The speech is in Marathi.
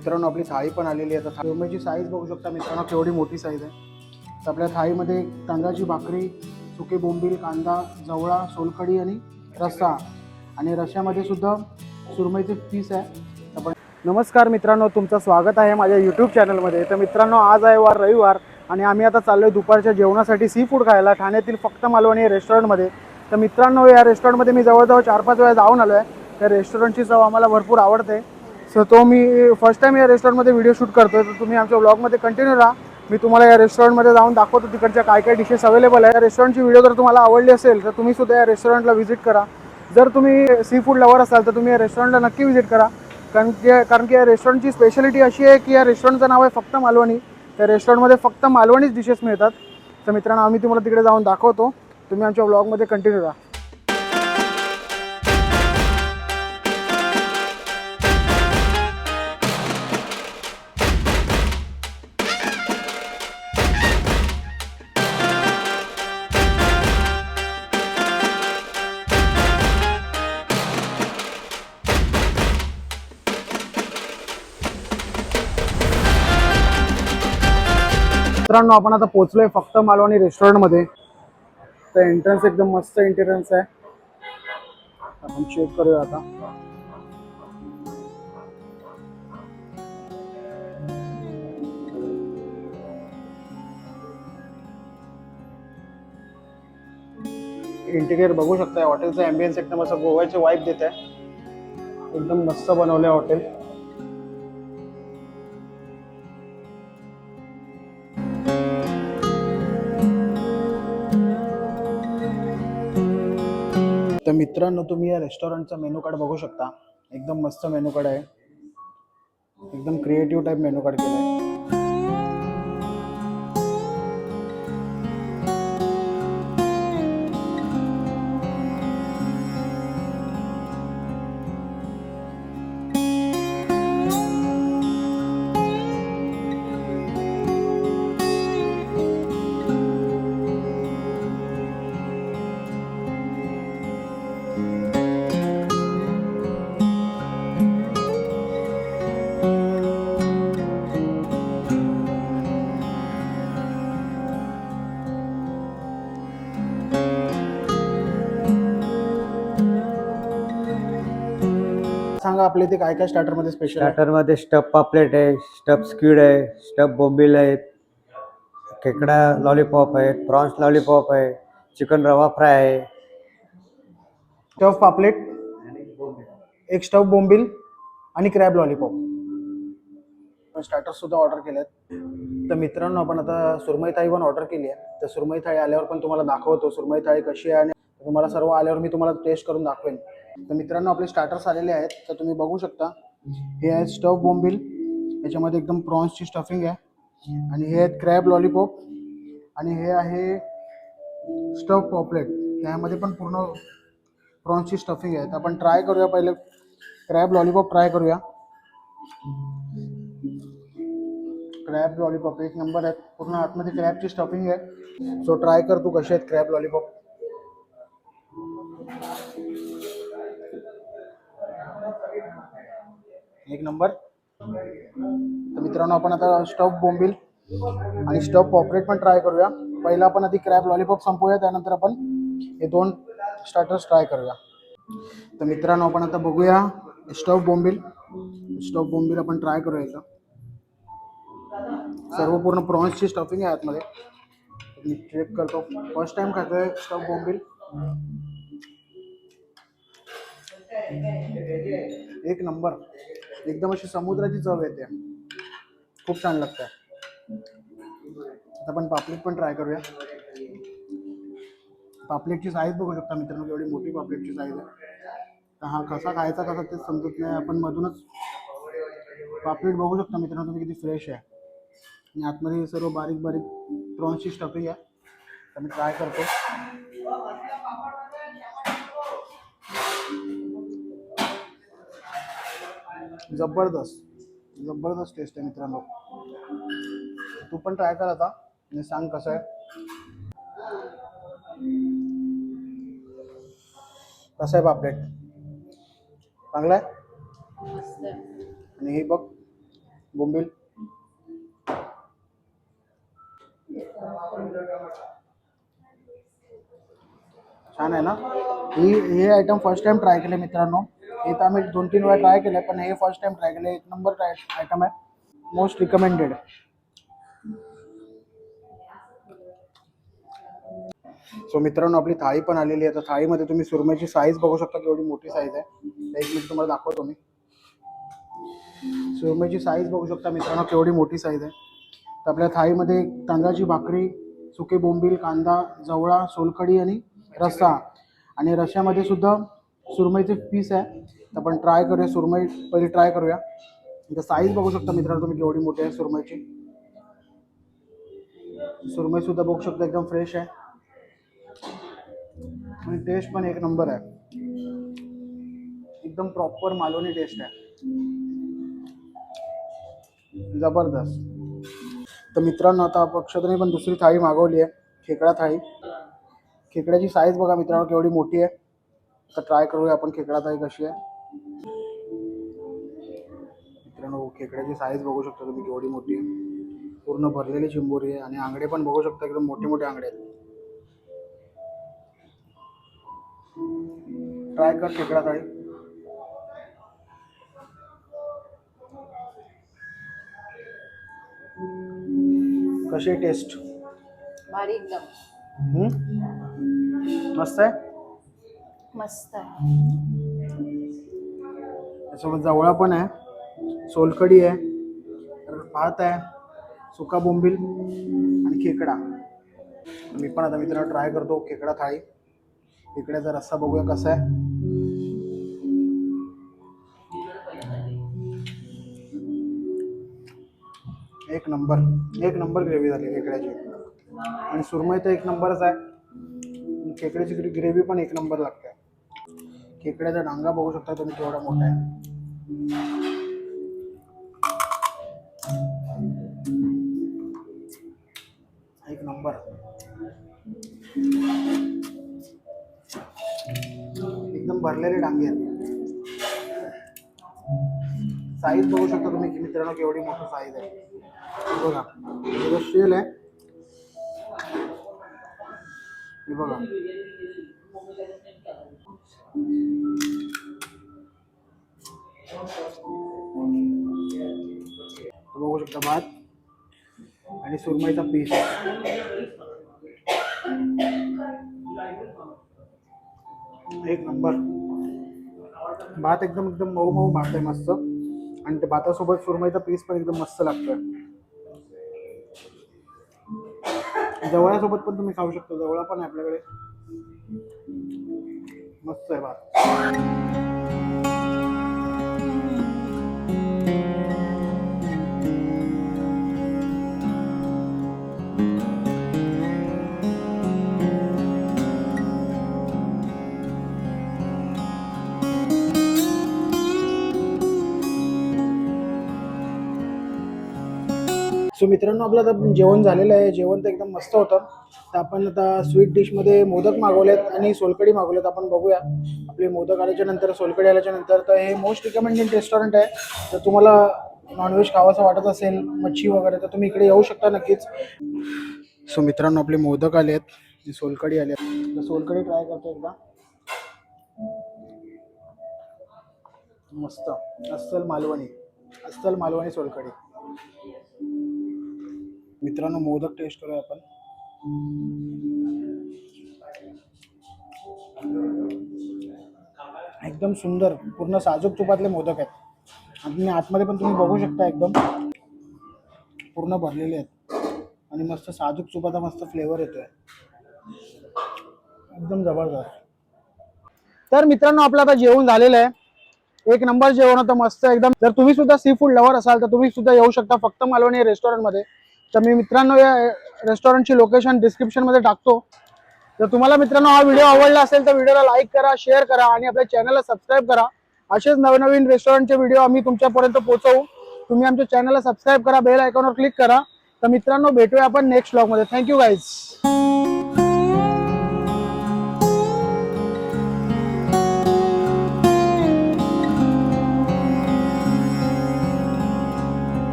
मित्रांनो आपली थाळी पण आलेली आहे. तर थाळीची साईज बघू शकता मित्रांनो केवढी मोठी साईज आहे. तर आपल्या थाळीमध्ये तांदळाची भाकरी सुके बोंबील कांदा जवळा सोलकढी आणि रस्सा. आणि रश्यामध्ये सुद्धा सुरमईचे पीस आहे. आपण नमस्कार मित्रांनो तुमचं स्वागत आहे माझ्या यूट्यूब चॅनलमध्ये तर मित्रांनो आज आहे वार रविवार आणि आम्ही आता चाललो आहे दुपारच्या जेवणासाठी सी फूड खायला ठाण्यातील फक्त मालवणी रेस्टॉरंटमध्ये तर मित्रांनो या रेस्टॉरंटमध्ये मी जवळजवळ चार पाच वेळा जाऊन आलो आहे त्या रेस्टॉरंटची चव आम्हाला भरपूर आवडते. सो तो मी फर्स्ट टाईम या रेस्टॉरंटमध्ये व्हिडिओ शूट करतोय. तर तुम्ही आमच्या ब्लॉगमध्ये कंटिन्यू राहा. मी तुम्हाला या रेस्टॉरंटमध्ये जाऊन दाखवतो तिकडच्या काय काय डिशेस अवेलेबल आहे. या रेस्टॉरंटची व्हिडिओ जर तुम्हाला आवडली असेल तर तुम्ही सुद्धा या रेस्टॉरंटला व्हिजिट करा. जर तुम्ही सी फूड लवर असाल तर तुम्ही या रेस्टॉरंटला नक्की व्हिजिट करा. कारण की कारण की या रेस्टॉरंटची स्पेशालिटी अशी आहे की या रेस्टॉरंटचं नाव आहे फक्त मालवणी. त्या रेस्टॉरंटमध्ये फक्त मालवणीच डिशेस मिळतात. तर मित्रांनो आम्ही तुम्हाला तिकडे जाऊन दाखवतो. तुम्ही आमच्या ब्लॉगमध्ये कंटिन्यू राहा. मित्रांनो आपण आता पोहोचलोय फक्त मालवणी रेस्टॉरंटमध्ये तर एंट्रन्स एकदम मस्त एंट्रन्स आहे. आपण चेक करूया आता. इंटिरियर बघू शकताय हॉटेलचं अँबियन्स एकदम असं गोव्याचे वाईफ देत आहे एकदम मस्त बनवलं आहे हॉटेल तर मित्रांनो तुम्ही या रेस्टॉरंटचा मेनू कार्ड बघू शकता. एकदम मस्त मेनू कार्ड आहे. एकदम क्रिएटिव्ह टाईप मेनू कार्ड केलं आहे सांगा आपल्या इथे काय काय स्टार्टरमध्ये स्पेशल आहे? स्टार्टरमध्ये स्टफ पापलेट आहे स्टफ स्क्विड आहे स्टफ बोंबील आहेत खेकडा लॉलीपॉप आहे प्रॉन्स लॉलीपॉप आहे चिकन रवा फ्राय आहे. स्टफ पापलेट एक स्टफ बोंबील आणि क्रॅब लॉलीपॉप स्टार्टर सुद्धा ऑर्डर केलेत तर मित्रांनो आपण आता सुरमई थाळी पण ऑर्डर केली आहे. तर सुरमई थाळी आल्यावर पण तुम्हाला दाखवतो. सुरमई थाळी कशी आहे आणि तुम्हाला सर्व आल्यावर मी तुम्हाला टेस्ट करून दाखवेन. तर मित्रांनो आपले स्टार्टर्स आलेले आहेत. तर तुम्ही बघू शकता हे आहे स्टफ बोंबील याच्यामध्ये एकदम प्रॉन्सची स्टफिंग आहे. आणि हे आहेत क्रॅब लॉलीपॉप आणि हे आहे स्टफ पॉपलेट यामध्ये पण पूर्ण प्रॉन्सची स्टफिंग आहे. तर आपण ट्राय करूया पहिले. क्रॅब लॉलीपॉप ट्राय करूया. क्रॅब लॉलीपॉप एक नंबर आहे पूर्ण आतमध्ये क्रॅबची स्टफिंग आहे. सो ट्राय कर तू कसे आहेत क्रॅब लॉलीपॉप एक नंबर. तर मित्रांनो आपण आता स्टफ बोंबील आणि स्टफ पॉपरेट पण ट्राय करूया. पहिला आपण आधी क्रॅप लॉलीपॉप संपूया त्यानंतर आपण हे दोन स्टार्टर्स ट्राय करूया. तर मित्रांनो आपण आता बघूया स्टफ बोंबील. स्टफ बोंबील आपण ट्राय करूया इथं. सर्व पूर्ण प्रॉन्सची स्टफिंग आहे आतमध्ये. मी चेक करतो. फर्स्ट टाइम खातोय स्टफ बोंबील. एक नंबर. एकदम अशी समुद्राची चव येते. खूप छान लागतं आता आपण पापलेट पण ट्राय करूया. पापलेटची साईज बघू शकता मित्रांनो एवढी मोठी पापलेटची साईज आहे. तर हा कसा खायचा कसा ते समजत नाही. आपण मधूनच पापलेट बघू शकता मित्रांनो तुम्ही किती फ्रेश आहे. आणि आतमध्ये सर्व बारीक बारीक प्रॉन्सची स्टफिंग आहे. तर मी ट्राय करतो. जबरदस्त जबरदस्त टेस्ट आहे मित्रांनो. तू पण ट्राय कर आता आणि सांग कसं आहे. कसं आहे पापलेट चांगलं आहे? आणि हे बघ बोंबील. छान आहे ना? ही हे आयटम फर्स्ट टाइम ट्राय केले मित्रांनो. हे तर आम्ही दोन तीन वेळा ट्राय केलं पण हे फर्स्ट टाइम ट्राय केलं एक नंबर ट्राय आयटम आहे. मोस्ट रिकमेंडेड सो मित्रांनो आपली थाळी पण आलेली आहे. तर थाळीमध्ये तुम्ही सुरमईची साईज बघू शकता केवढी मोठी साईज आहे. एक मिनिट तुम्हाला दाखवतो मी. सुरमईची साईज बघू शकता मित्रांनो केवढी मोठी साईज आहे. तर आपल्या थाळीमध्ये तांदळाची भाकरी सुके बोंबील कांदा जवळा सोलकढी आणि रस्सा. आणि रश्श्यामध्ये सुद्धा सुरमईचे पीस आहे. तर आपण ट्राय करूया सुरमई पहिले ट्राय करूया. तर साईज बघू शकता मित्रांनो तुम्ही केवढी मोठी आहे सुरमईची. सुरमई सुद्धा बघू शकता एकदम फ्रेश आहे. आणि टेस्ट पण एक नंबर आहे. एकदम प्रॉपर मालवणी टेस्ट आहे. जबरदस्त. तर मित्रांनो आता पक्षातने पण दुसरी थाळी मागवली आहे. खेकडा थाळी. खेकड्याची साईज बघा मित्रांनो केवढी मोठी आहे. तर ट्राय करूया आपण खेकडा थाळी कशी आहे. मित्रांनो खेकड्याची साईज बघू शकता तुम्ही केवढी मोठी आहे. पूर्ण भरलेली चिंबोरी आहे आणि आंगडे पण बघू शकता एकदम मोठे मोठे आंगडे आहेत. ट्राय कर खेकडा थाळी कशी टेस्ट भारी एकदम. मस्त आहे? मस्त आहे. त्यासोबत जवळा पण आहे. सोलकढी आहे. तर भात आहे. सुका बोंबील आणि खेकडा. मी पण आता मित्रांनो ट्राय करतो खेकडा थाळी. खेकड्याचा रस्सा बघूया कसा आहे. एक नंबर. एक नंबर ग्रेव्ही झाली खेकड्याची. आणि सुरमई तर एक नंबरच आहे. खेकड्याची ग्रेव्ही पण एक नंबर लागते. खेकड्याचा डांगा बघू शकता तुम्ही, केवढा मोठा आहे. एक नंबर. एकदम भरलेले डांगे साईज बघू शकता तुम्ही की मित्रांनो केवढी मोठी साईज आहे. बघा. शेल आहे, हे बघा. बघू शकता भात आणि सुरमईचा पीस एक नंबर. भात एकदम एकदम मऊ मऊ भात आहे मस्त. आणि त्या भातासोबत सुरमईचा पीस पण एकदम मस्त लागतोय. जवळासोबत पण तुम्ही खाऊ शकता. जवळा पण आहे आपल्याकडे. मस्त आहे भात सो मित्रांनो आपलं आता जेवण झालेलं आहे. जेवण तर एकदम मस्त होतं. तर आपण आता स्वीट डिशमध्ये मोदक मागवलेत आणि सोलकडी मागवलेत. आपण बघूया. आपले मोदक आल्याच्यानंतर सोलकडी आल्याच्यानंतर तर हे मोस्ट रिकमेंडेड रेस्टॉरंट आहे. तर तुम्हाला नॉनव्हेज खावासं वाटत असेल मच्छी वगैरे तर तुम्ही इकडे येऊ शकता नक्कीच. सो मित्रांनो आपले मोदक आले आहेत सोलकडी आले आहेत तर सोलकडी ट्राय करतो एकदा. मस्त. अस्सल मालवणी. अस्सल मालवणी सोलकडी मित्रांनो मोदक टेस्ट करूया आपण. एकदम सुंदर पूर्ण साजूक तुपातले मोदक आहेत. आणि आतमध्ये पण तुम्ही बघू शकता एकदम पूर्ण भरलेले आहेत. आणि मस्त साजूक तुपाचा मस्त फ्लेवर येतोय. एकदम जबरदस्त. तर मित्रांनो आपलं आता जेवण झालेलं आहे. एक नंबर जेवण होतं मस्त एकदम. जर तुम्ही सुद्धा सी फूड लवर असाल तर तुम्ही सुद्धा येऊ शकता फक्त मालवणी रेस्टॉरंटमध्ये तर मी मित्रांनो या रेस्टॉरंटची लोकेशन डिस्क्रिप्शनमध्ये टाकतो. तर तुम्हाला मित्रांनो हा व्हिडिओ आवडला असेल तर व्हिडिओला लाईक करा शेअर करा आणि आपल्या चॅनलला सबस्क्राईब करा. असेच नवनवीन रेस्टॉरंटचे व्हिडिओ आम्ही तुमच्यापर्यंत पोहोचवू. तुम्ही आमच्या चॅनलला सबस्क्राईब करा बेल आयकॉनवर क्लिक करा. तर मित्रांनो भेटूया आपण नेक्स्ट ब्लॉगमध्ये थँक्यू गाईज